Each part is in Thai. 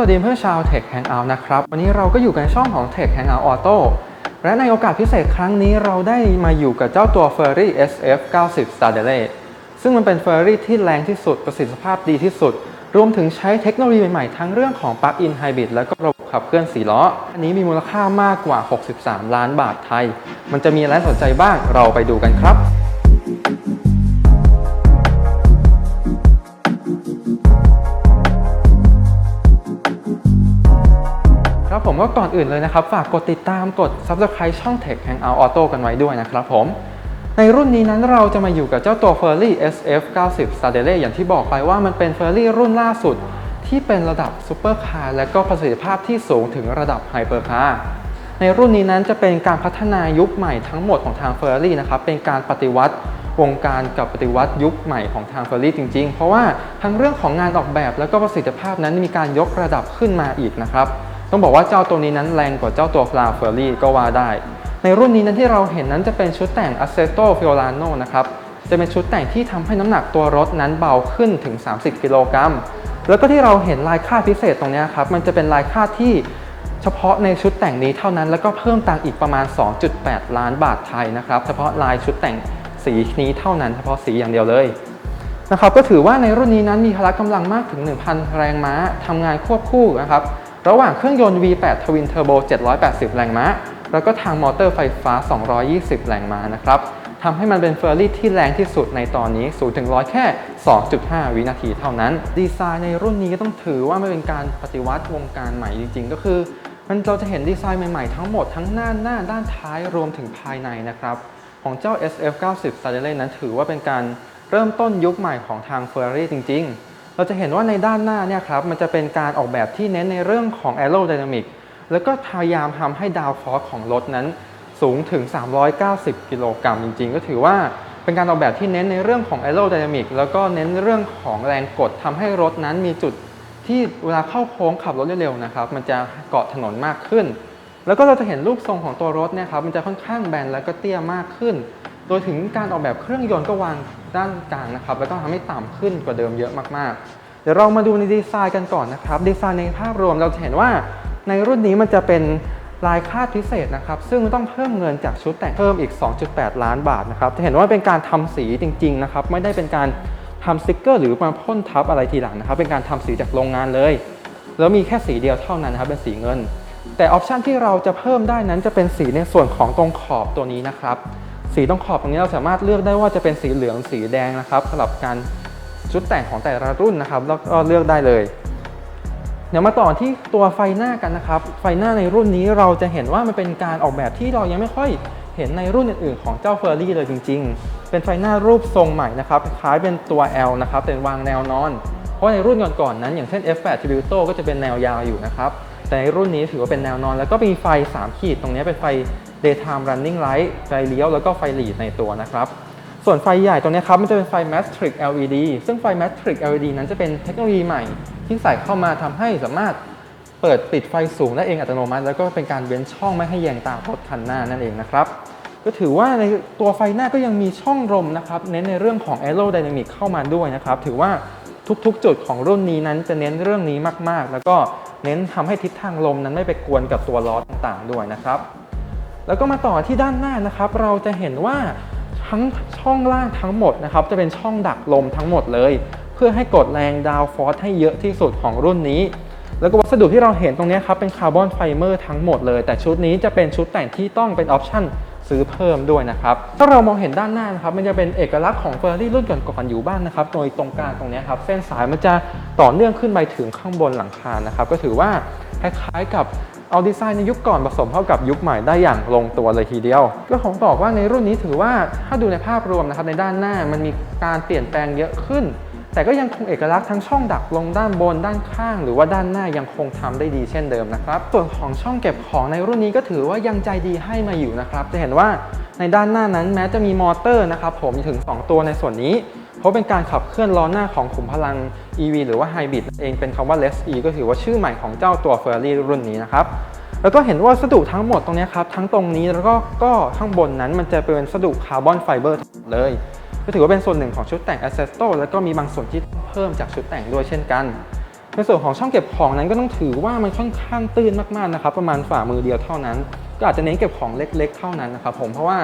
สวัสดีเพื่อนชาว Tech Hangout นะครับ วันนี้เราก็อยู่กันช่องของ Tech Hangout Auto และในโอกาสพิเศษครั้งนี้เราได้มาอยู่กับเจ้าตัว Ferrari SF 90 Stradale ซึ่งมันเป็น Ferrari ที่แรงที่สุดประสิทธิภาพดีที่สุด รวมถึงใช้เทคโนโลยีใหม่ๆ ทั้งเรื่องของ Plug-in Hybrid และก็ระบบขับเคลื่อน4ล้อ อันนี้มีมูลค่ามากกว่า 63 ล้านบาทไทย มันจะมีอะไรสนใจบ้างเราไปดูกันครับ ก็ก่อนอื่นเลยนะครับ ฝากกดติดตามกด Subscribe ช่อง Tech Hangout Auto กันไว้ด้วยนะครับผม ในรุ่นนี้นั้นเราจะมาอยู่กับเจ้าตัว Ferrari SF 90 Stradale อย่างที่บอกไปว่ามันเป็น Ferrari รุ่นล่าสุด ที่เป็นระดับซูเปอร์คาร์และก็ประสิทธิภาพที่สูงถึงระดับไฮเปอร์คาร์ในรุ่นนี้นั้นจะเป็นการพัฒนายุคใหม่ทั้งหมดของทาง Ferrari นะครับเป็นการปฏิวัติวงการกับปฏิวัติยุคใหม่ของทาง Ferrari จริงๆ เพราะว่าทั้งเรื่องของงานออกแบบและก็ประสิทธิภาพนั้นมีการยกระดับขึ้นมาอีกนะครับ ต้องบอกว่าเจ้าตัวนี้นั้นแรงกว่าเจ้าตัวฟลาเฟอรี่ก็ว่าได้ ในรุ่นนี้นั้นที่เราเห็นนั้นจะเป็นชุดแต่ง Assetto Fiorano นะครับจะเป็นชุดแต่งที่ทำให้น้ำหนักตัวรถนั้นเบาขึ้นถึง 30 กิโลกรัม แล้วก็ที่เราเห็นลายค่าพิเศษตรงนี้ครับ มันจะเป็นลายค่าที่เฉพาะในชุดแต่งนี้เท่านั้น แล้วก็เพิ่มตังอีกประมาณ 2.8 ล้านบาทไทยนะครับ เฉพาะลายชุดแต่งสีนี้เท่านั้น เฉพาะสีอย่างเดียวเลยนะครับ ก็ถือว่าในรุ่นนี้นั้นมีพละกำลังมากถึง 1,000 แรงม้าทำงานควบคู่นะครับ ระหว่างเครื่องยนต์ V8 Twin Turbo 780 แรงม้า แล้วก็ทางมอเตอร์ไฟฟ้า 220 แรงม้านะครับทำให้มันเป็นเฟอร์รี่ที่แรงที่สุดในตอนนี้สูงถึงร้อยแค่ 2.5 วินาทีเท่านั้น ดีไซน์ในรุ่นนี้ก็ต้องถือว่ามันเป็นการปฏิวัติวงการใหม่จริง ๆ ก็คือ มันเราจะเห็นดีไซน์ใหม่ๆทั้งหมดทั้งหน้าหน้าด้านท้ายรวมถึงภายในนะครับ ของเจ้า SF 90 Stradale นั้นถือว่าเป็นการเริ่มต้นยุคใหม่ของทาง Ferrari จริง ๆ เราจะเห็นว่าในด้านหน้าเนี่ยครับมันจะเป็นการออกแบบที่เน้นในเรื่องของ aerodynamic แล้วก็พยายามทำให้ดาวฟอร์ของรถนั้นสูงถึง 390 กิโลกรัมจริง ๆ ก็ถือว่าเป็นการออกแบบที่เน้นในเรื่องของ aerodynamic แล้วก็เน้นเรื่องของแรงกดทำให้รถนั้นมีจุดที่เวลาเข้าโค้งขับรถเร็วๆนะครับมันจะเกาะถนนมากขึ้น แล้วก็เราจะเห็นรูปทรงของตัวรถเนี่ยครับมันจะค่อนข้างแบนแล้วก็เตี้ยมากขึ้น โดยถึงการออกแบบเครื่องยนต์ก็วางด้านกลางนะครับ แล้วก็ทำให้ต่ำขึ้นกว่าเดิมเยอะมากๆ เดี๋ยวเรามาดูในดีไซน์กันก่อนนะครับ ดีไซน์ในภาพรวมเราจะเห็นว่าในรุ่นนี้มันจะเป็นลายคาดพิเศษนะครับ ซึ่งต้องเพิ่มเงินจากชุดแต่งเพิ่มอีก 2.8 ล้านบาทนะครับ จะเห็นว่าเป็นการทำสีจริง ๆ นะครับ ไม่ได้เป็นการทำสติกเกอร์หรือมาพ่นทับอะไรทีหลังนะครับ เป็นการทำสีจากโรงงานเลย แล้วมีแค่สีเดียวเท่านั้นนะครับ เป็นสีเงิน แต่ออปชันที่เราจะเพิ่มได้นั้นจะเป็นสีในส่วนของตรงขอบตัวนี้นะครับ สีตรงขอบตรงนี้เราสามารถเลือกได้ว่าจะเป็นสีเหลืองสีแดงนะครับสำหรับการชุดแต่งของแต่ละรุ่นนะครับ แล้วก็เลือกได้เลย เดี๋ยวมาต่อที่ตัวไฟหน้ากันนะครับ ไฟหน้าในรุ่นนี้เราจะเห็นว่ามันเป็นการออกแบบที่เรายังไม่ค่อยเห็นในรุ่นอื่นๆของเจ้าเฟอร์รี่เลยจริง ๆ เป็นไฟหน้ารูปทรงใหม่นะครับคล้ายเป็นตัว L นะครับเป็นวางแนวนอน เพราะในรุ่นก่อนๆนั้น อย่างเช่น F8 Tributo ก็จะเป็นแนวยาวอยู่นะครับแต่ในรุ่นนี้ถือว่าเป็นแนวนอน แล้วก็มีไฟ 3 ขีดตรงนี้เป็นไฟ daytime running light ไฟเลี้ยวแล้วก็ไฟหลีดในตัวนะครับ ส่วนไฟใหญ่ตรงนี้ครับมันจะเป็นไฟ Matrix LED ซึ่งไฟ Matrix LED นั้นจะเป็นเทคโนโลยีใหม่ที่ใส่เข้ามาทำให้สามารถเปิดปิดไฟสูงได้เองอัตโนมัติ แล้วก็เป็นการเว้นช่องไม่ให้แยงตารถคันหน้านั่นเองนะครับก็ถือว่าในตัวไฟหน้าก็ยังมีช่องลมนะครับเน้นในเรื่องของ aerodynamic เข้ามาด้วยนะครับถือว่าทุกๆ จุดของรุ่นนี้นั้นจะเน้นเรื่องนี้มากๆ แล้วก็เน้นทำให้ทิศทางลมนั้นไม่ไปกวนกับตัวล้อต่างๆ ด้วยนะครับ แล้วก็มาต่อที่ด้านหน้านะครับ เราจะเห็นว่าทั้งช่องล่างทั้งหมดนะครับ จะเป็นช่องดักลมทั้งหมดเลย เพื่อให้กดแรงดาวฟอร์สให้เยอะที่สุดของรุ่นนี้ แล้วก็วัสดุที่เราเห็นตรงนี้ครับเป็นคาร์บอนไฟเบอร์ทั้งหมดเลย แต่ชุดนี้จะเป็นชุดแต่งที่ต้องเป็นออปชั่นซื้อเพิ่มด้วยนะครับ ถ้าเรามองเห็นด้านหน้านะครับ มันจะเป็นเอกลักษณ์ของเฟอร์รี่รุ่นก่อนๆอยู่บ้างนะครับ โดยตรงกลางตรงนี้ครับ เส้นสายมันจะต่อเนื่องขึ้นไปถึงข้างบนหลังคานะครับ ก็ถือว่าคล้ายๆกับ เอาดีไซน์ในยุคก่อนผสมเข้ากับยุคใหม่ได้อย่างลงตัวเลยทีเดียว ก็ของบอกว่าในรุ่นนี้ถือว่าถ้าดูในภาพรวมนะครับในด้านหน้ามันมีการเปลี่ยนแปลงเยอะขึ้น แต่ก็ยังคงเอกลักษณ์ทั้งช่องดักลงด้านบนด้านข้าง หรือว่าด้านหน้ายังคงทำได้ดีเช่นเดิมนะครับส่วนของช่องเก็บของในรุ่นนี้ก็ถือว่ายังใจดีให้มาอยู่นะครับจะเห็นว่าในด้านหน้านั้นแม้จะมีมอเตอร์นะครับผมถึง 2 ตัวในส่วนนี้ เพราะเป็นการขับเคลื่อนล้อหน้าของขุมพลัง EV หรือว่า Hybrid นั่นเองเป็นคำว่า Less E ก็ถือว่าชื่อใหม่ของเจ้าตัว Ferrari รุ่นนี้นะครับ แล้วก็เห็นว่าวัสดุทั้งหมดตรงนี้ครับทั้งตรงนี้แล้วก็ก็ข้างบนนั้นมันจะเป็นวัสดุคาร์บอนไฟเบอร์เลย ก็ถือว่าเป็นส่วนหนึ่งของชุดแต่งแอสเซสโตแล้วก็มีบางส่วนที่ต้องเพิ่มจากชุดแต่งด้วยเช่นกัน ในส่วนของช่องเก็บของนั้นก็ต้องถือว่ามันค่อนข้างตื้นมากๆนะครับประมาณฝ่ามือเดียวเท่านั้น ก็อาจจะเน้นเก็บของเล็ก ๆ เท่านั้นนะครับผมเพราะว่า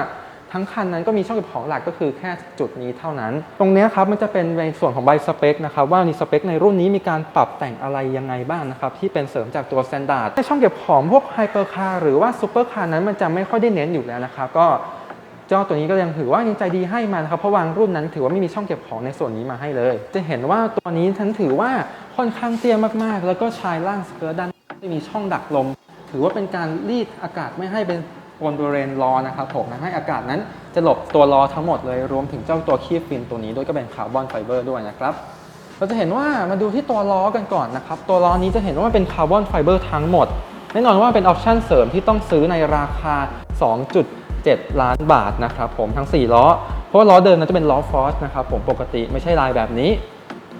ทั้งคันนั้นก็มีช่องเก็บของหลักก็คือแค่จุดนี้เท่านั้น ตรงนี้ครับมันจะเป็นในส่วนของใบสเปคนะครับว่าในสเปคในรุ่นนี้มีการปรับแต่งอะไรยังไงบ้างนะครับที่เป็นเสริมจากตัว Standard ในช่องเก็บของพวกไฮเปอร์คาร์หรือว่าซูเปอร์คาร์นั้นมันจะไม่ค่อยได้เน้นอยู่แล้วนะครับก็เจ้าตัวนี้ก็ยังถือว่ายังใจดีให้มานะครับเพราะวางรุ่นนั้นถือว่าไม่มีช่องเก็บของในส่วนนี้มาให้เลย จะเห็นว่าตัวนี้ฉันถือว่าค่อนข้างเตี้ยมากๆ แล้วก็ชายล่างสเกิร์ตด้านไม่มีช่องดักลม ถือว่าเป็นการรีดอากาศไม่ให้เป็น บนบริเวณล้อนะครับผมนะให้อากาศนั้นจะหลบตัวล้อทั้งหมดเลยรวมถึงเจ้าตัวคีบฟินตัวนี้ด้วยก็เป็นคาร์บอนไฟเบอร์ด้วยนะครับเราจะเห็นว่ามาดูที่ตัวล้อกันก่อนนะครับตัวล้อนี้จะเห็นว่ามันเป็นคาร์บอนไฟเบอร์ทั้งหมดแน่นอนว่าเป็นออปชั่นเสริมที่ต้องซื้อในราคา 2.7 ล้านบาทนะครับผมทั้ง 4 ล้อ เพราะว่าล้อเดิมนั้นจะเป็นล้อฟอสนะครับผมปกติไม่ใช่ลายแบบนี้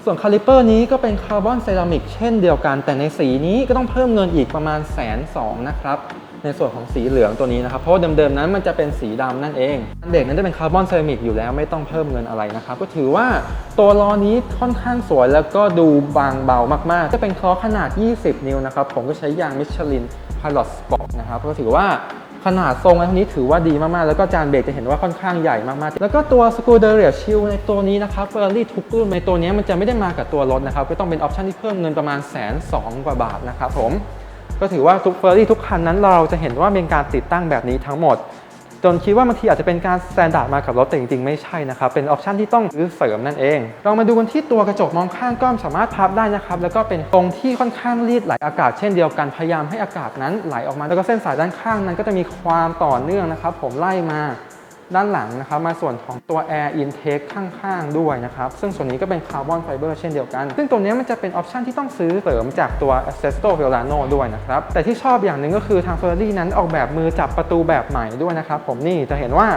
ส่วนคาลิเปอร์นี้ก็เป็นคาร์บอนเซรามิกเช่นเดียวกัน แต่ในสีนี้ก็ต้องเพิ่มเงินอีกประมาณแสนสองนะครับในส่วนของสีเหลืองตัวนี้นะครับ เพราะเดิมๆนั้นมันจะเป็นสีดำนั่นเองเด็กนั้นจะเป็นคาร์บอนเซรามิกอยู่แล้วไม่ต้องเพิ่มเงินอะไรนะครับ ก็ถือว่าตัวล้อนี้ค่อนข้างสวยแล้วก็ดูบางเบามากๆ จะเป็นคล้อขนาด 20 นิ้วนะครับ ผมก็ใช้ยางมิชลิน Pilot Sport นะครับ ก็ถือว่า ขนาดทรงอันนี้ถือว่าดีมากๆ แล้วก็จานเบรกจะเห็นว่าค่อนข้างใหญ่มากๆ แล้วก็ตัวสกูเดอร์เรียชิลในตัวนี้นะครับเฟอร์รี่ทุกรุ่นในตัวนี้มันจะไม่ได้มากับตัวรถนะครับก็ต้องเป็นออปชันที่เพิ่มเงินประมาณแสนสองกว่าบาทนะครับผมก็ถือว่าทุกเฟอร์รี่ทุกคันนั้นเราจะเห็นว่าเป็นการติดตั้งแบบนี้ทั้งหมด จนคิดว่าบางทีอาจจะเป็นการสแตนดาร์ดมากับรถแต่จริงๆ ไม่ใช่นะครับ เป็นออปชันที่ต้องซื้อเสริมนั่นเองลองมาดูกันที่ตัวกระจกมองข้างก็สามารถพับได้นะครับแล้วก็เป็นตรงที่ค่อนข้างรีดไหลอากาศเช่นเดียวกันพยายามให้อากาศนั้นไหลออกมา แล้วก็เส้นสายด้านข้างนั้นก็จะมีความต่อเนื่องนะครับผมไล่มา ด้านหลังนะครับมาส่วนของตัว Air Intake ข้างๆ ด้วยนะครับ ซึ่งส่วนนี้ก็เป็นคาร์บอนไฟเบอร์เช่นเดียวกัน ซึ่งตัวนี้มันจะเป็นออปชันที่ต้องซื้อเสริมจากตัว Accesto Velano ด้วยนะครับ แต่ที่ชอบอย่างหนึ่งก็คือทาง Ferrari นั้นออกแบบมือจับประตูแบบใหม่ด้วยนะครับ ผมนี่จะเห็นว่า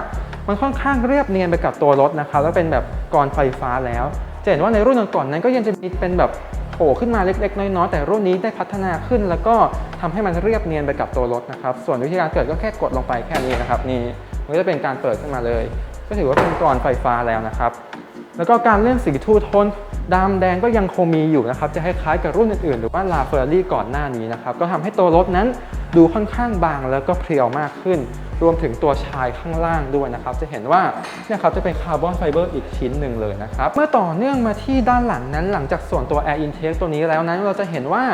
มันค่อนข้างเรียบเนียนไปกับตัวรถนะครับแล้วเป็นแบบกรไฟฟ้าแล้ว จะเห็นว่าในรุ่นก่อนๆนั้นก็ยังจะมีเป็นแบบโผล่ขึ้นมาเล็กๆ น้อยๆ แต่รุ่นนี้ได้พัฒนาขึ้น แล้วก็ทำให้มันเรียบเนียนไปกับตัวรถนะครับ ส่วนวิธีการเกิดก็แค่กดลงไปแค่นี้นะครับนี่ มันก็จะเป็นการเปิดขึ้นมาเลย ก็ถือว่าเป็นกรไฟฟ้าแล้วนะครับ แล้วก็การเล่นสีทูโทนดำแดงก็ยังคงมีอยู่นะครับ จะคล้ายๆกับรุ่นอื่นๆ หรือว่าลาเฟอร์รี่ก่อนหน้านี้นะครับ ก็ทำให้ตัวรถนั้นดูค่อนข้างบางแล้วก็เพรียวมากขึ้น รวมถึงตัวชายข้างล่างด้วยนะครับ จะเห็นว่าเนี่ยครับจะเป็นคาร์บอนไฟเบอร์อีกชิ้นหนึ่งเลยนะครับ เมื่อต่อเนื่องมาที่ด้านหลังนั้น หลังจากส่วนตัว Air Intake ตัวนี้แล้วนั้น เราจะเห็นว่า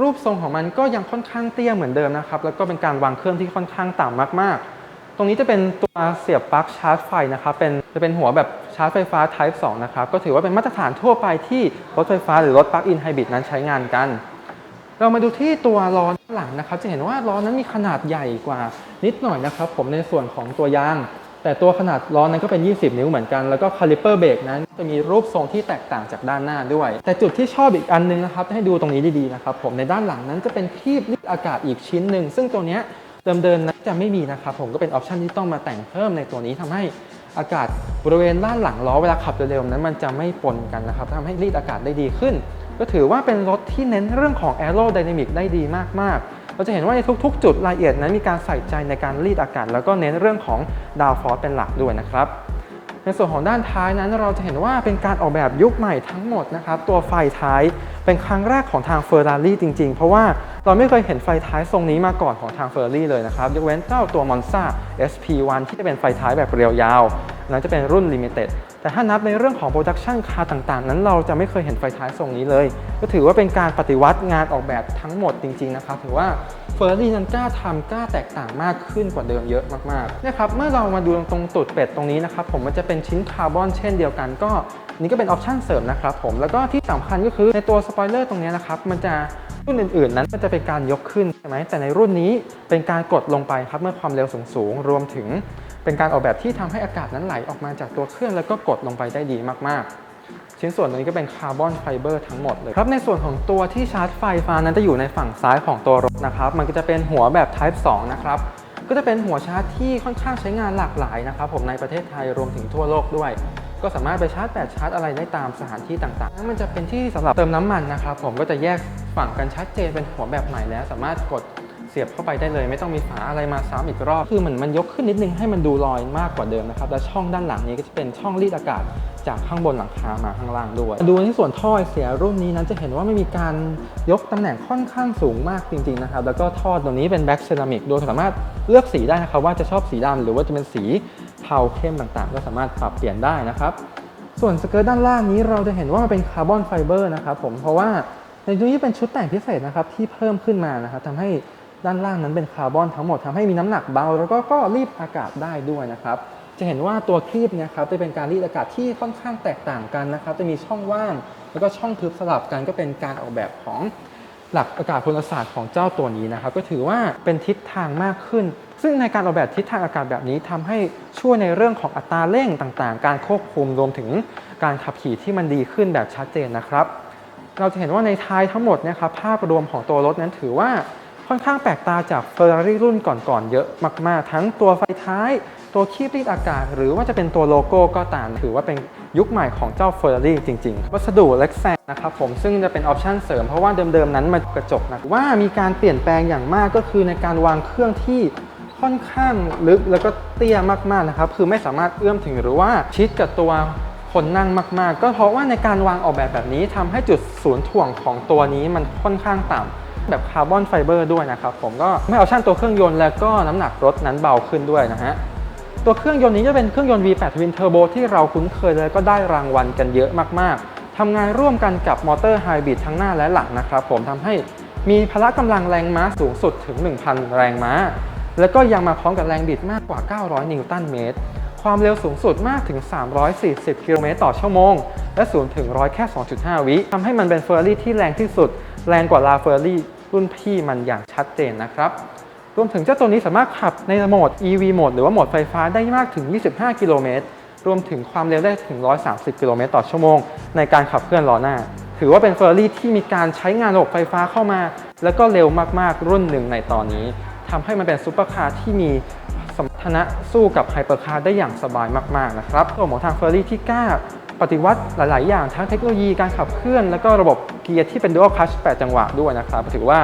รูปทรงของมันก็ยังค่อนข้างเตี้ยเหมือนเดิมนะครับ แล้วก็เป็นการวางเครื่องที่ค่อนข้างต่ำมากๆ ตรงนี้จะเป็นตัวเสียบปลั๊กชาร์จไฟนะครับเป็นจะเป็นหัวแบบชาร์จไฟฟ้า Type 2 นะครับ ก็ถือว่าเป็นมาตรฐานทั่วไปที่รถไฟฟ้าหรือรถปลั๊กอินไฮบริดนั้นใช้งานกัน เรามาดูที่ตัวล้อด้านหลังนะครับ จะเห็นว่าล้อนั้นมีขนาดใหญ่กว่านิดหน่อยนะครับ ผมในส่วนของตัวยาง แต่ตัวขนาดล้อนั้นก็เป็น 20 นิ้วเหมือนกัน แล้วก็คาลิเปอร์เบรกนั้นจะมีรูปทรงที่แตกต่างจากด้านหน้าด้วย แต่จุดที่ชอบอีกอันนึงนะครับให้ดูตรงนี้ดีๆนะครับผมในด้านหลังนั้นจะเป็นครีบรีดอากาศอีกชิ้นหนึ่งซึ่งตัวเนี้ย เดิมๆนั้นจะไม่มีนะครับ ผมก็เป็นออปชันที่ต้องมาแต่งเพิ่มในตัวนี้ทำให้อากาศบริเวณด้านหลังล้อเวลาขับเร็วๆนั้นมันจะไม่ปนกันนะครับทำให้รีดอากาศได้ดีขึ้น ก็ถือว่าเป็นรถที่เน้นเรื่องของแอโรไดนามิกได้ดีมากๆเราจะเห็นว่าในทุกๆ จุดรายละเอียดนั้นมีการใส่ใจในการรีดอากาศ แล้วก็เน้นเรื่องของดาวฟอร์เป็นหลักด้วยนะครับ ในส่วนของด้านท้ายนั้นเราจะเห็นว่าเป็นการออกแบบยุคใหม่ทั้งหมดนะครับ ตัวไฟท้ายเป็นครั้งแรกของทางเฟอร์รารี่จริง ๆ เพราะว่าเราไม่เคยเห็นไฟท้ายทรงนี้มาก่อนของทางเฟอร์รารี่เลยนะครับ ยกเว้นเจ้าตัวมอนซ่า SP1 ที่จะเป็นไฟท้ายแบบเรียวยาวนั้นจะเป็นรุ่นลิมิเต็ด แต่ถ้านับในเรื่องของ Production Car ต่างๆ นั้นเราจะไม่เคยเห็นไฟท้ายทรงนี้เลย ก็ถือว่าเป็นการปฏิวัติงานออกแบบทั้งหมดจริงๆนะครับถือว่าเฟอร์รี่นั้นกล้าทำกล้าแตกต่างมากขึ้นกว่าเดิมเยอะมากๆนะครับเมื่อเรามาดูตรงตุดเป็ดตรงนี้นะครับผมมันจะเป็นชิ้นคาร์บอนเช่นเดียวกันก็นี่ก็เป็นออปชันเสริมนะครับผมแล้วก็ที่สำคัญก็คือในตัวสปอยเลอร์ตรงนี้นะครับมันจะรุ่นอื่นๆ นั้นมันจะเป็นการยกขึ้นใช่ไหมแต่ในรุ่นนี้เป็นการกดลงไปครับเมื่อความเร็วสูงๆรวมถึง เป็นการออกแบบที่ทำให้อากาศนั้นไหลออกมาจากตัวเครื่องแล้วก็กดลงไปได้ดีมากๆชิ้นส่วนตรงนี้ก็เป็นคาร์บอนไฟเบอร์ทั้งหมดเลยครับในส่วนของตัวที่ชาร์จไฟฟ้านั้นจะอยู่ในฝั่งซ้ายของตัวรถนะครับ มันก็จะเป็นหัวแบบ Type 2 นะครับ ก็จะเป็นหัวชาร์จที่ค่อนข้างใช้งานหลากหลายนะครับ ผมในประเทศไทยรวมถึงทั่วโลกด้วย ก็สามารถไปชาร์จแบตชาร์จอะไรได้ตามสถานที่ต่างๆมันจะเป็นที่สำหรับเติมน้ำมันนะครับ ผมก็จะแยกฝั่งกันชัดเจนเป็นหัวแบบใหม่แล้ว สามารถกด เสียบเข้าไปได้เลย ไม่ต้องมีฝาอะไรมาซ้ำอีกรอบคือเหมือนมันยกขึ้นนิดนึงให้มันดูลอยมากกว่าเดิมนะครับและช่องด้านหลังนี้ก็จะเป็นช่องรีดอากาศจากข้างบนหลังคามาข้างล่างด้วย ดูที่ส่วนท่อเสียรุ่นนี้นั้นจะเห็นว่าไม่มีการยกตำแหน่งค่อนข้างสูงมากจริงๆนะครับแล้วก็ท่อตัวนี้เป็นแบ็กเซรามิกโดยสามารถเลือกสีได้นะครับว่าจะชอบสีดำหรือว่าจะเป็นสีเทาเข้มต่างๆ ก็สามารถปรับเปลี่ยนได้นะครับส่วนสเกิร์ตด้านล่างนี้เราจะเห็นว่ามันเป็นคาร์บอนไฟเบอร์นะครับผมเพราะว่าในตัวนี้เป็นชุดแต่งพิเศษนะครับที่เพิ่มขึ้นมานะครับทำให้ ด้านล่างนั้นเป็นคาร์บอนทั้งหมดทำให้มีน้ำหนักเบา แล้วก็ก็รีดอากาศได้ด้วยนะครับ จะเห็นว่าตัวครีบเนี่ยครับจะเป็นการรีดอากาศที่ค่อนข้างแตกต่างกันนะครับ จะมีช่องว่าง แล้วก็ช่องทึบสลับกันก็เป็นการออกแบบของหลักอากาศพลศาสตร์ของเจ้าตัวนี้นะครับ ก็ถือว่าเป็นทิศทางมากขึ้น ซึ่งในการออกแบบทิศทางอากาศแบบนี้ทำให้ช่วยในเรื่องของอัตราเร่งต่างๆ การควบคุมรวมถึงการขับขี่ที่มันดีขึ้นแบบชัดเจนนะครับ เราจะเห็นว่าในท้ายทั้งหมดเนะครับภาพรวมของตัวรถนั้นถือว่า ค่อนข้างแปลกตาจาก Ferrari รุ่นก่อนๆเยอะมาก ๆ ทั้งตัวไฟท้าย ตัวคีบรีดอากาศ หรือว่าจะเป็นตัวโลโก้ก็ตาม ถือว่าเป็นยุคใหม่ของเจ้า Ferrari จริง ๆ วัสดุเล็กแซงนะครับผมซึ่งจะเป็นออปชันเสริม เพราะว่าเดิม ๆ นั้นมันกระจกนะว่ามีการเปลี่ยนแปลงอย่างมากก็คือในการวางเครื่องที่ค่อนข้างลึกแล้วก็เตี้ยมากๆนะครับคือไม่สามารถเอื้อมถึงหรือว่าชิดกับตัวคนนั่งมาก ๆ ก็เพราะว่าในการวางออกแบบแบบนี้ทำให้จุดศูนย์ถ่วงของตัวนี้มันค่อนข้างต่ำ แบบคาร์บอนไฟเบอร์ด้วยนะครับผมก็ไม่เอาชั่นตัวเครื่องยนต์แล้วก็น้ำหนักรถนั้นเบาขึ้นด้วยนะฮะตัวเครื่องยนต์นี้จะเป็นเครื่องยนต์ V8 Twin Turbo ที่เราคุ้นเคยแล้วก็ได้รางวัลกันเยอะมากๆทำงานร่วมกันกับมอเตอร์ไฮบริดทั้งหน้าและหลังนะครับผมทำให้มีพละกำลังแรงม้าสูงสุดถึง 1,000 แรงม้า แล้วก็ยังมาพร้อมกับแรงบิดมากกว่า 900 นิวตันเมตร ความเร็วสูงสุดมากถึง 340 กิโลเมตรต่อชั่วโมง และศูนย์ถึงร้อยแค่ 2.5 วิทำให้มันเป็นเฟอร์รี่ที่แรงที่สุด แรงกว่าลาเฟอร์รี่รุ่นพี่มันอย่างชัดเจนนะครับ รวมถึงเจ้าตัวนี้สามารถขับในโหมด EV โหมดหรือว่าโหมดไฟฟ้าได้มากถึง 25 กิโลเมตร รวมถึงความเร็วได้ถึง 130 กิโลเมตรต่อชั่วโมง ในการขับเคลื่อนล้อหน้า ถือว่าเป็นเฟอร์รี่ที่มีการใช้งานระบบไฟฟ้าเข้ามา แล้วก็เร็วมากๆรุ่นหนึ่งในตอนนี้ทำให้มันเป็นซูเปอร์คาร์ที่มีสมรรถนะสู้กับไฮเปอร์คาร์ได้อย่างสบายมากๆนะครับตัวของทางเฟอร์รี่ที่กล้า ปฏิวัติหลาย ๆ อย่างทั้งเทคโนโลยีการขับเคลื่อน แล้วก็ระบบเกียร์ที่เป็น Dual Clutch 8 จังหวะด้วยนะครับถือว่า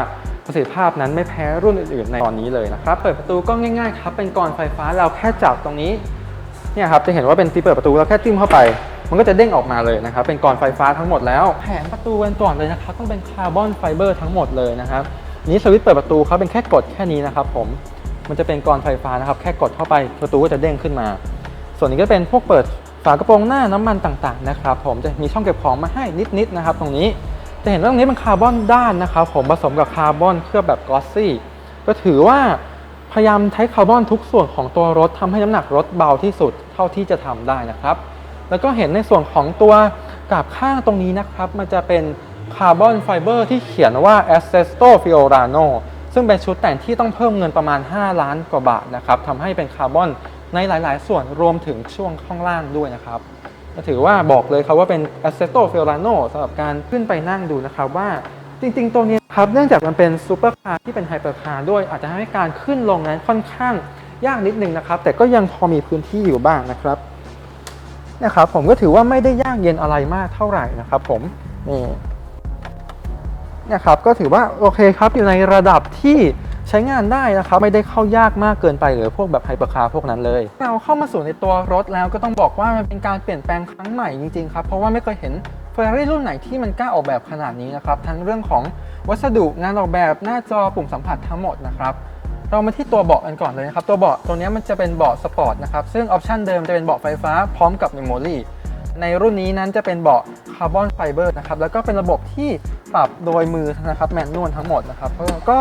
ประสิทธิภาพนั้นไม่แพ้รุ่นอื่น ๆ ในตอนนี้เลยนะครับ เปิดประตูก็ง่าย ๆ ครับเป็นกรอนไฟฟ้าเราแค่จับตรงนี้เนี่ยครับจะเห็นว่าเป็นที่เปิดประตูเราแค่จิ้มเข้าไป มันก็จะเด้งออกมาเลยนะครับเป็นกรอนไฟฟ้าทั้งหมดแล้วแผงประตูกันก่อนเลยนะครับต้องเป็นคาร์บอนไฟเบอร์ทั้งหมดเลยนะครับนี้สวิตช์เปิดประตูเขาเป็นแค่กดแค่นี้นะครับผมมันจะเป็นกรอนไฟฟ้านะครับแค่กดเข้าไปประตูก็จะเด้งขึ้นมา ส่วนนี้ก็เป็นพวกเปิด ฝากระโปรงหน้าน้ำมันต่างๆนะครับผมจะมีช่องเก็บของมาให้นิดๆนะครับ ตรงนี้จะเห็นว่าตรงนี้เป็นคาร์บอนด้านนะครับผมผสมกับคาร์บอนเคลือบแบบกลอสซี่ก็ถือว่าพยายามใช้คาร์บอนทุกส่วนของตัวรถทำให้น้ำหนักรถเบาที่สุดเท่าที่จะทำได้นะครับ แล้วก็เห็นในส่วนของตัวกาบข้างตรงนี้นะครับ มันจะเป็นคาร์บอนไฟเบอร์ที่เขียนว่า a s s e s t o Fiorano ซึ่งเป็นชุดแต่งที่ต้องเพิ่มเงินประมาณ 5 ล้านกว่าบาทนะครับทำให้เป็นคาร์บอน ในหลาย ๆ ส่วนรวมถึงช่วงข้างล่างด้วยนะครับถือว่าบอกเลยครับว่าเป็น Assetto Fiorano สำหรับการขึ้นไปนั่งดูนะครับว่าจริง ๆ ตัวนี้ครับเนื่องจากมันเป็นซูเปอร์คาร์ที่เป็นไฮเปอร์คาร์ด้วยอาจจะทำให้การขึ้นลงนั้นค่อนข้างยากนิดนึงนะครับ แต่ก็ยังพอมีพื้นที่อยู่บ้างนะครับนะครับผมก็ถือว่าไม่ได้ยากเย็นอะไรมากเท่าไหร่นะครับผมนี่นะครับก็ถือว่าโอเคครับอยู่ในระดับที่ ใช้งานได้นะครับ ไม่ได้เข้ายากมากเกินไปหรือพวกแบบไฮเปอร์คาร์พวกนั้นเลย เราเข้ามาสู่ในตัวรถแล้วก็ต้องบอกว่ามันเป็นการเปลี่ยนแปลงครั้งใหม่จริงๆครับ เพราะว่าไม่เคยเห็นเฟอร์รารี่รุ่นไหนที่มันกล้าออกแบบขนาดนี้นะครับ ทั้งเรื่องของวัสดุงานออกแบบหน้าจอปุ่มสัมผัสทั้งหมดนะครับเรามาที่ตัวเบาะกันก่อนเลยนะครับ ตัวเบาะตัวนี้มันจะเป็นเบาะสปอร์ตนะครับ ซึ่งออปชันเดิมจะเป็นเบาะไฟฟ้าพร้อมกับเมมโมรี ในรุ่นนี้นั้นจะเป็นเบาะคาร์บอนไฟเบอร์นะครับ แล้วก็เป็นระบบที่ปรับโดยมือนะครับแมนนวลทั้งหมดนะครับก็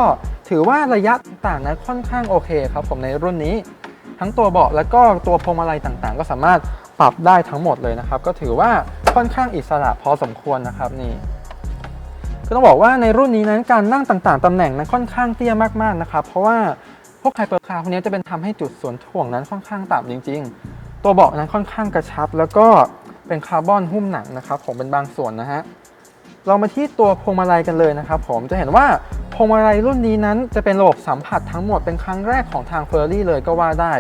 ถือว่าระยะต่างนั้นค่อนข้างโอเคครับผมในรุ่นนี้ ทั้งตัวเบาะแล้วก็ตัวพวงมาลัยต่างๆ ก็สามารถปรับได้ทั้งหมดเลยนะครับ ก็ถือว่าค่อนข้างอิสระพอสมควรนะครับนี่ก็ต้องบอกว่าในรุ่นนี้นั้นการนั่งต่างๆตำแหน่งนั้นค่อนข้างเตี้ยมากๆนะครับ เพราะว่าพวกไฮเปอร์คาร์พวกนี้จะเป็นทำให้จุดส่วนถ่วงนั้นค่อนข้างต่ำจริง ๆ ตัวเบาะนั้นค่อนข้างกระชับ แล้วก็ เป็นคาร์บอนหุ้มหนังนะครับผมเป็นบางส่วนนะฮะเรามาที่ตัวพวงมาลัยกันเลยนะครับผมจะเห็นว่าพวงมาลัยรุ่นนี้นั้นจะเป็นระบบสัมผัสทั้งหมดเป็นครั้งแรกของทางเฟอร์รี่เลยก็ว่าได้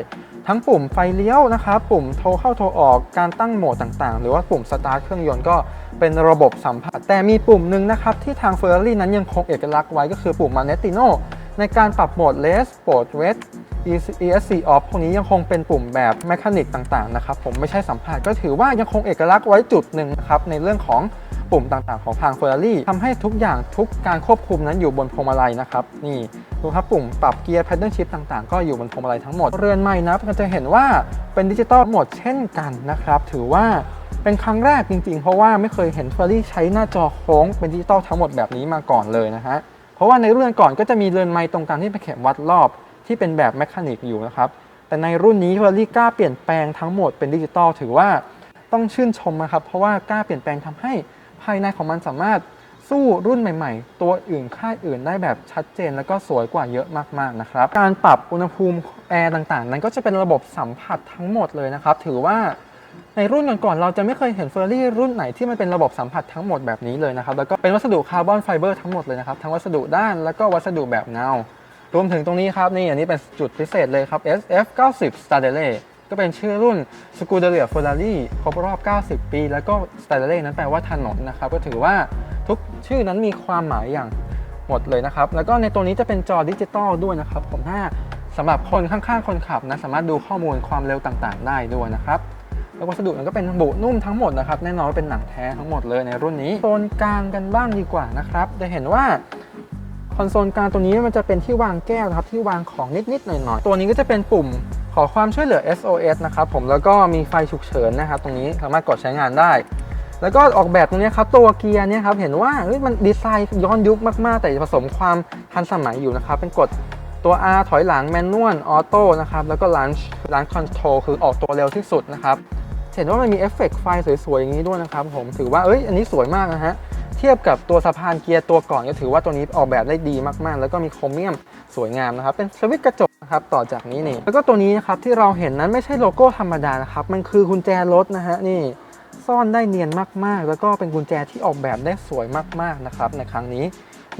ทั้งปุ่มไฟเลี้ยวนะครับปุ่มโทรเข้าโทรออกการตั้งโหมดต่างๆ หรือว่าปุ่มสตาร์ทเครื่องยนต์ก็เป็นระบบสัมผัส แต่มีปุ่มหนึ่งนะครับที่ทาง Ferrari นั้นยังคงเอกลักษณ์ไว้ก็คือปุ่ม Manettino ในการปรับโหมด less sport wet ESC off พวกนี้ยังคงเป็นปุ่มแบบแมคานิกต่างๆนะครับผมไม่ใช่สัมผัสก็ถือว่ายังคงเอกลักษณ์ไว้จุดหนึ่งนะครับในเรื่องของปุ่มต่างๆของทาง Ferrari ทำให้ทุกอย่างทุกการควบคุมนั้นอยู่บนพวงมาลัยนะครับนี่ดูครับปุ่มปรับเกียร์ paddle shift ต่างๆ ก็อยู่บนพวงมาลัยทั้งหมด เรือนใหม่นะก็จะเห็นว่าเป็นดิจิตอลหมดเช่นกันนะครับถือว่าเป็นครั้งแรกจริงๆ เพราะว่าไม่เคยเห็น Ferrari ใช้หน้าจอโค้งเป็นดิจิตอลทั้งหมดแบบนี้มาก่อนเลยนะฮะเพราะว่าในเรื่องก่อนก็จะมีเรือนไม้ตรงกลางที่เป็นเข็มวัดรอบ ที่เป็นแบบแมคานิกอยู่นะครับ แต่ในรุ่นนี้เฟอร์รี่กล้าเปลี่ยนแปลงทั้งหมดเป็นดิจิตอลถือว่าต้องชื่นชมนะครับ เพราะว่ากล้าเปลี่ยนแปลงทำให้ภายในของมันสามารถสู้รุ่นใหม่ ๆ ตัวอื่นค่ายอื่นได้แบบชัดเจน แล้วก็สวยกว่าเยอะมากๆนะครับ การปรับอุณหภูมิแอร์ต่างๆ นั้นก็จะเป็นระบบสัมผัสทั้งหมดเลยนะครับ ถือว่าในรุ่นก่อนๆเราจะไม่เคยเห็นเฟอร์รี่รุ่นไหนที่มันเป็นระบบสัมผัสทั้งหมดแบบนี้เลยนะครับ แล้วก็เป็นวัสดุคาร์บอนไฟเบอร์ทั้งหมดเลยนะครับ ทั้งวัสดุด้านแล้วก็วัสดุแบบเงา รวมถึงตรงนี้ครับนี่อันนี้เป็นจุดพิเศษเลยครับ SF 90 Stradale ก็เป็นชื่อรุ่น Scuderia Ferrari ครบรอบ 90 ปี แล้วก็ Stradale นั้นแปลว่าถนนนะครับ ก็ถือว่าทุกชื่อนั้นมีความหมายอย่างหมดเลยนะครับ แล้วก็ในตัวนี้จะเป็นจอดิจิตอลด้วยนะครับ ผมถ้าสำหรับคนข้างๆ คนขับนะ สามารถดูข้อมูลความเร็วต่างๆ ได้ด้วยนะครับ แล้ววัสดุมันก็เป็นบุนุ่มทั้งหมดนะครับ แน่นอนว่าเป็นหนังแท้ทั้งหมดเลยในรุ่นนี้โซนกลางกันบ้างดีกว่านะครับ จะเห็นว่า อนโซลกลางตัวนี้มันจะเป็นที่วางแก้วนะครับที่วางของนิดๆหน่อยๆตัวนี้ก็จะเป็นปุ่มขอความช่วยเหลือ SOS นะครับผมแล้วก็มีไฟฉุกเฉินนะครับตรงนี้สามารถกดใช้งานได้ แล้วก็ออกแบบตรงนี้ครับตัวเกียร์เนี่ยครับเห็นว่ามันดีไซน์ย้อนยุคมากๆ แต่ผสมความทันสมัยอยู่นะครับเป็นกดตัว R ถอยหลังแมนนวลออโต้นะครับแล้วก็ลันช์ลันช์คอนโทรลคือออกตัวเร็วที่สุดนะครับเห็นว่ามันมีเอฟเฟกต์ไฟสวยๆอย่างนี้ด้วยนะครับผมถือว่าเอ้ยอันนี้สวยมากนะฮะ เทียบกับตัวสะพานเกียร์ตัวก่อนก็ถือว่าตัวนี้ออกแบบได้ดีมากๆ แล้วก็มีโครเมียมสวยงามนะครับ เป็นสวิตช์กระจกนะครับต่อจากนี้นี่ แล้วก็ตัวนี้นะครับที่เราเห็นนั้นไม่ใช่โลโก้ธรรมดานะครับ มันคือกุญแจรถนะฮะนี่ซ่อนได้เนียนมากๆ แล้วก็เป็นกุญแจที่ออกแบบได้สวยมากๆนะครับในครั้งนี้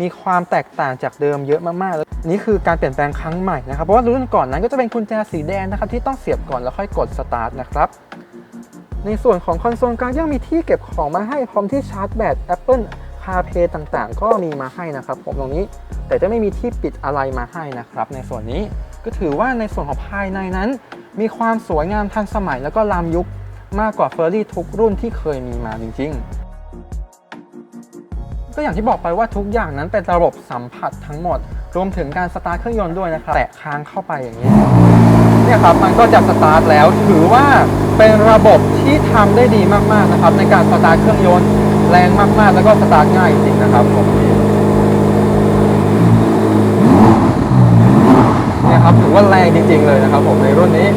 มีความแตกต่างจากเดิมเยอะมากๆ นี่คือการเปลี่ยนแปลงครั้งใหม่นะครับ เพราะว่ารุ่นก่อนนั้นก็จะเป็นกุญแจสีแดงนะครับที่ต้องเสียบก่อนแล้วค่อยกดสตาร์ทนะครับ ในส่วนของคอนโซลกลางยังมีที่เก็บของมาให้พร้อมที่ชาร์จแบต Apple CarPlay ต่างๆ ก็มีมาให้นะครับผมตรงนี้แต่จะไม่มีที่ปิดอะไรมาให้นะครับ ในส่วนนี้ก็ถือว่าในส่วนของภายในนั้น มีความสวยงามทันสมัยแล้วก็ล้ำยุคมากกว่าเฟอร์รี่ทุกรุ่นที่เคยมีมาจริง ๆ ก็อย่างที่บอกไปว่าทุกอย่างนั้นเป็นระบบสัมผัสทั้งหมด รวมถึงการสตาร์ทเครื่องยนต์ด้วยนะครับแตะค้างเข้าไปอย่างนี้ เนี่ยครับมันก็จะสตาร์ทแล้ว ถือว่าเป็นระบบที่ทำได้ดีมากๆนะครับ ในการสตาร์ทเครื่องยนต์แรงมากๆ แล้วก็สตาร์ทง่ายจริงนะครับผมเนี่ยครับถือว่าแรงจริง ๆ เลยนะครับ ผมในรุ่นนี้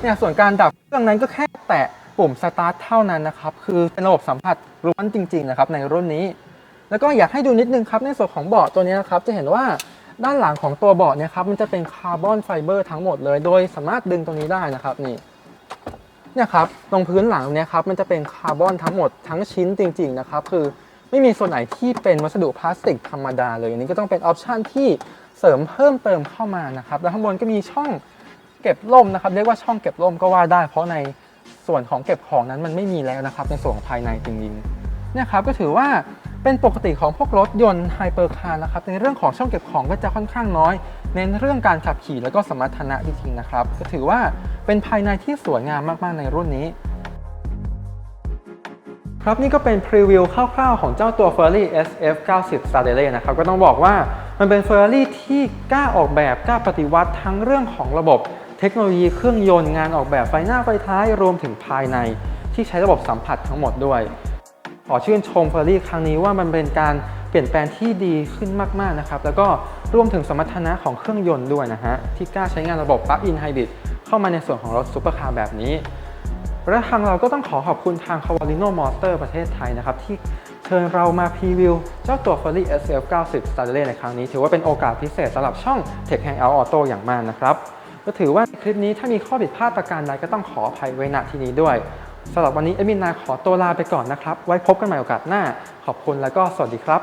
เนี่ยส่วนการดับเครื่องนั้นก็แค่แตะปุ่มสตาร์ทเท่านั้นนะครับ คือเป็นระบบสัมผัสล้วนจริง ๆ นะครับ ในรุ่นนี้ แล้วก็อยากให้ดูนิดนึงครับในส่วนของเบาะตัวนี้นะครับจะเห็นว่า ด้านหลังของตัวเบาะเนี่ยครับมันจะเป็นคาร์บอนไฟเบอร์ทั้งหมดเลย โดยสามารถดึงตรงนี้ได้นะครับนี่เนี่ยครับตรงพื้นหลังเนี่ยครับมันจะเป็นคาร์บอนทั้งหมดทั้งชิ้นจริงๆนะครับคือไม่มีส่วนไหนที่เป็นวัสดุพลาสติกธรรมดาเลยอันนี้ก็ต้องเป็นออปชันที่เสริมเพิ่มเติมเข้ามานะครับแล้วข้างบนก็มีช่องเก็บร่มนะครับเรียกว่าช่องเก็บร่มก็ว่าได้ เพราะในส่วนของเก็บของนั้นมันไม่มีแล้วนะครับในส่วนของภายในจริงๆเนี่ยครับก็ถือว่า เป็นปกติของพวกรถยนต์ไฮเปอร์คาร์นะครับในเรื่องของช่องเก็บของก็จะค่อนข้างน้อยเน้นเรื่องการขับขี่แล้วก็สมรรถนะจริงๆนะครับก็ถือว่าเป็นภายในที่สวยงามมากๆในรุ่นนี้ ครับนี่ก็เป็นพรีวิวคร่าวๆของเจ้าตัว Ferrari SF 90 Stradale นะครับก็ต้องบอกว่ามันเป็น Ferrari ที่กล้าออกแบบกล้าปฏิวัติทั้งเรื่องของระบบเทคโนโลยีเครื่องยนต์งานออกแบบไฟหน้าไฟท้ายรวมถึงภายใน ที่ใช้ระบบสัมผัสทั้งหมดด้วย อชื่นชมเฟอร์รี่ครั้งนี้ว่ามันเป็นการเปลี่ยนแปลงที่ดีขึ้นมากๆนะครับ แล้วก็รวมถึงสมรรถนะของเครื่องยนต์ด้วยนะฮะ ที่กล้าใช้งานระบบ Plug-in Hybrid เข้ามาในส่วนของรถซูเปอร์คาร์แบบนี้ และทางเราก็ต้องขอขอบคุณทาง c a v a l i n o Motor ประเทศไทยนะครับ ที่เชิญเรามาพรีวิว เจ้าตัว Ferrari SF 90 Stradale ในครั้งนี้ ถือว่าเป็นโอกาสพิเศษสำหรับช่อง Tech Hangout Auto อย่างมากนะครับก็ถือว่าคลิปนี้ถ้ามีข้อผิดพลาดประการใดก็ต้องขออภัยไว้ณที่นี้ด้วย สำหรับวันนี้เอมินนาขอตัวลาไปก่อนนะครับ ไว้พบกันใหม่โอกาสหน้า ขอบคุณและก็สวัสดีครับ